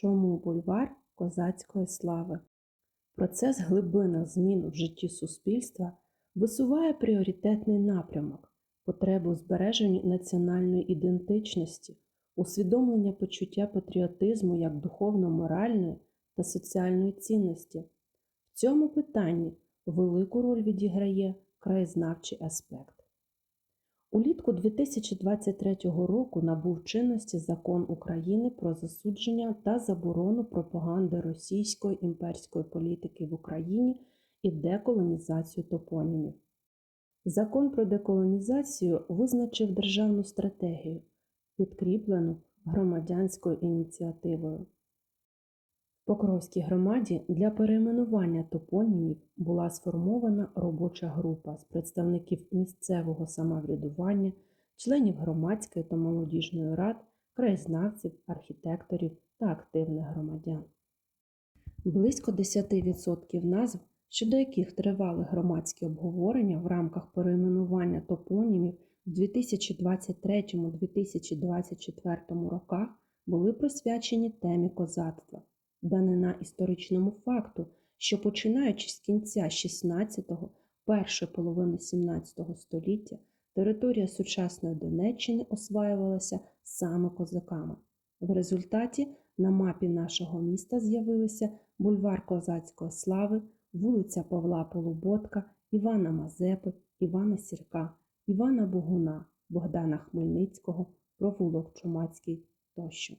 Чому бульвар козацької слави? Процес глибинних змін в житті суспільства висуває пріоритетний напрямок, потребу збереження національної ідентичності, усвідомлення почуття патріотизму як духовно-моральної та соціальної цінності. В цьому питанні велику роль відіграє краєзнавчий аспект. Улітку 2023 року набув чинності Закон України про засудження та заборону пропаганди російської імперської політики в Україні і деколонізацію топонімів. Закон про деколонізацію визначив державну стратегію, підкріплену громадянською ініціативою. Покровській громаді для перейменування топонімів була сформована робоча група з представників місцевого самоврядування, членів громадської та молодіжної рад, краєзнавців, архітекторів та активних громадян. Близько 10% назв, щодо яких тривали громадські обговорення в рамках перейменування топонімів в 2023-2024 роках, були присвячені темі козацтва данина історичному факту, що починаючи з кінця 16-го, першої половини 17 століття, територія сучасної Донеччини осваювалася саме козаками. В результаті на мапі нашого міста з'явилися бульвар козацької слави, вулиця Павла Полуботка, Івана Мазепи, Івана Сірка, Івана Богуна, Богдана Хмельницького, провулок Чумацький тощо.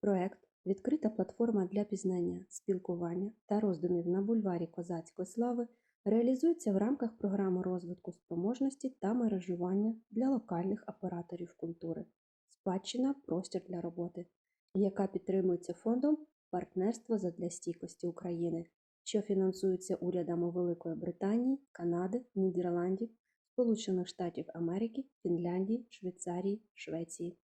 Проект Відкрита платформа для пізнання, спілкування та роздумів на бульварі козацької слави реалізується в рамках програми розвитку спроможності та мережування для локальних операторів культури Спадщина простір для роботи, яка підтримується фондом Партнерство задля стійкості України, що фінансується урядами Великої Британії, Канади, Нідерландів, Сполучених Штатів Америки, Фінляндії, Швейцарії, Швеції.